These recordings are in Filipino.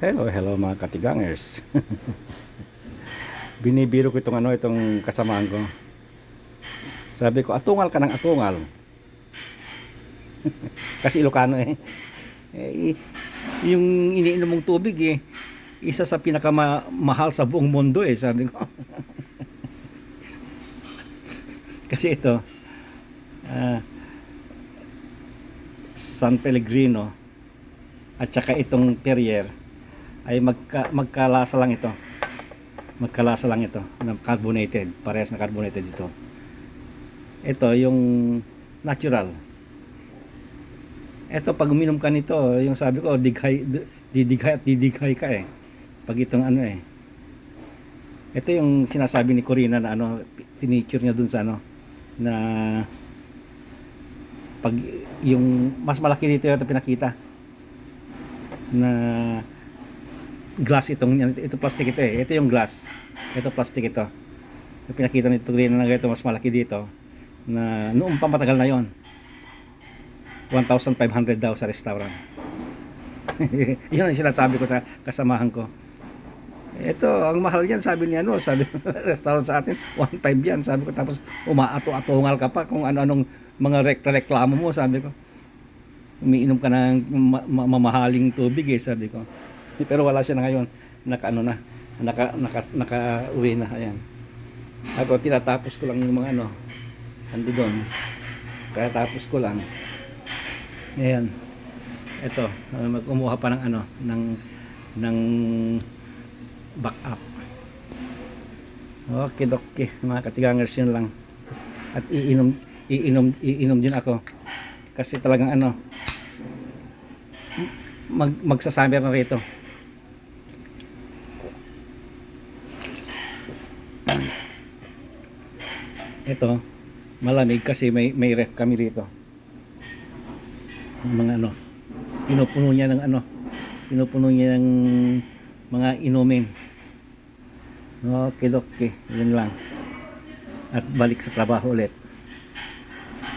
Hello, hello mga katigangers. Binibiro ko itong ano, itong kasamaan ko. Sabi ko, atungal ka ng atungal. Kasi Ilocano eh. eh. Yung iniinom mong tubig eh, isa sa pinakamahal sa buong mundo eh, sabi ko. Kasi ito, ah, San Pellegrino, at saka itong Perrier, ay magka, magkalasa lang ito. Magkalasa lang ito ng carbonated, parehas na carbonated ito. Ito yung natural. Ito pag uminom ka nito, yung sabi ko, dighay, didighay at didighay ka eh. Pag itong ano eh. Ito yung sinasabi ni Corina na ano, pinicture niya dun sa ano, na pag yung mas malaki dito yung pinakita na glass itong ito plastic ito eh. Ito yung glass. Ito plastic ito. Yung pinakita nito rin na ito mas malaki dito na noong pa matagal na yon 1,500 daw sa restaurant. Yun ang sinasabi ko sa kasamahan ko. Ito ang mahal yan sabi niya no sabi restaurant sa atin 1.5 yan sabi ko tapos umaato-atungal ka pa kung ano-anong mga rek reklamo mo sabi ko. Umiinom ka ng ma- ma- mamahaling tubig eh sabi ko pero wala siya na ngayon. Naka ano na. Naka naka, naka uwi na. Ayan. Ako tinatapos ko lang yung mga ano andi doon. Kaya tapos ko lang. Ayan. Ito uh, mag-umuha pa ng ano ng ng backup. Okay okay mga katigangers yun lang. At iinom iinom iinom din ako. Kasi talagang ano mag magsasummer na rito ito malamig kasi may may ref kami rito. Yung mga ano pinupuno niya ng ano pinupuno niya ng mga inumin. Okay okay yun lang. At balik sa trabaho ulit.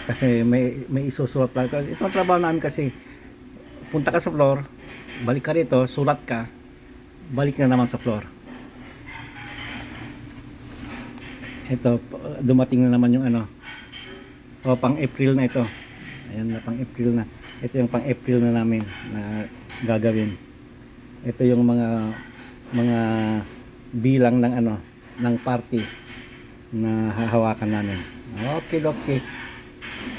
Kasi may may isusulat lang. Ito ang trabaho namin kasi punta ka sa floor balik ka rito sulat ka balik na naman sa floor ito dumating na naman yung ano. O pang April na ito. Ayan na pang April na. Ito yung pang April na namin na gagawin. Ito yung mga mga bilang ng ano ng party na hahawakan namin. Okay okay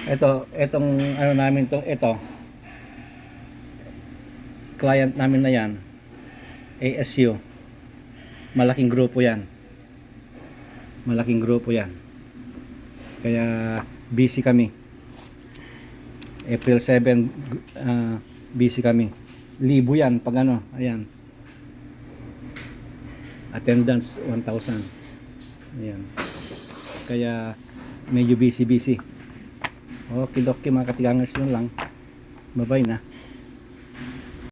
ito itong ano namin to ito. Client namin na yan. ASU malaking grupo yan malaking grupo yan. Kaya busy kami. April 7 uh, busy kami. Libo yan pag ano ayan. Attendance 1,000 ayan. Kaya medyo busy busy. Okay okay mga katigangers yun lang. Bye bye na